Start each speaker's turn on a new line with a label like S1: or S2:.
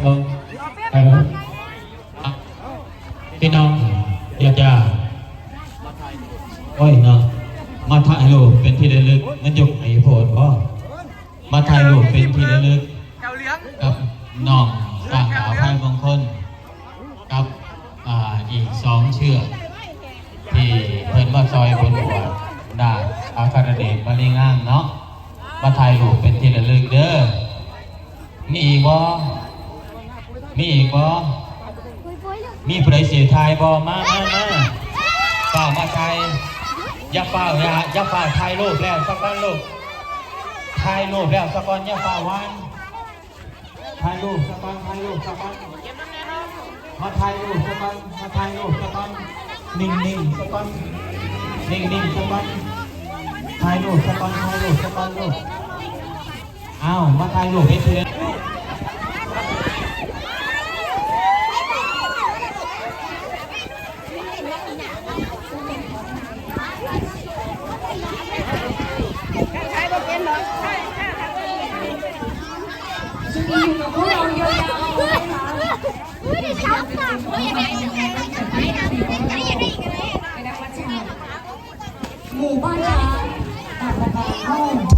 S1: เออ
S2: ขอเพง
S1: ไป
S2: เป็นก
S1: แล้
S2: ล้
S1: ว
S2: องใหญ่นะ
S1: อะพี่น้องอยากจะโอ้ยเนาะมาถ่ายรูปเป็นที่ระลึกมันยกไอ้โพดพ่อมาถ่ายรูปเป็นที่ระลึกกับน้องสร้างขาวพายมงคลกับอ่าอีกสองเชือกที่เพิ่นมาซอยบนหัวดาอาคารเดชมาลีง่างเนาะมาถ่ายรูปเป็นที่ระลึกเด้อมีอีกบ่ มีอีกบ่มีผู้ใดเสียทายบอมามามาเปล่ามาไทยอย่าเปล่าอย่าอย่าเปล่าถ่ายรูปแล้วสักก้อนลูกถ่ายรูปแล้วสักก้อนอย่าเปล่าวันถ่ายรูปสักก้อนถ่ายรูปสักก้อนมาถ่ายรูปสักก้อนมาถ่ายรูปสักก้อนนิ่งนิ่งสักก้อนนิ่งนิ่งสักก้อนถ่ายรูปสักก้อนถ่ายรูปสักก้อนลูกอ้าวมาถ่ายรูปให้เพื่อน
S3: หมู่บ้านช้างตากระบา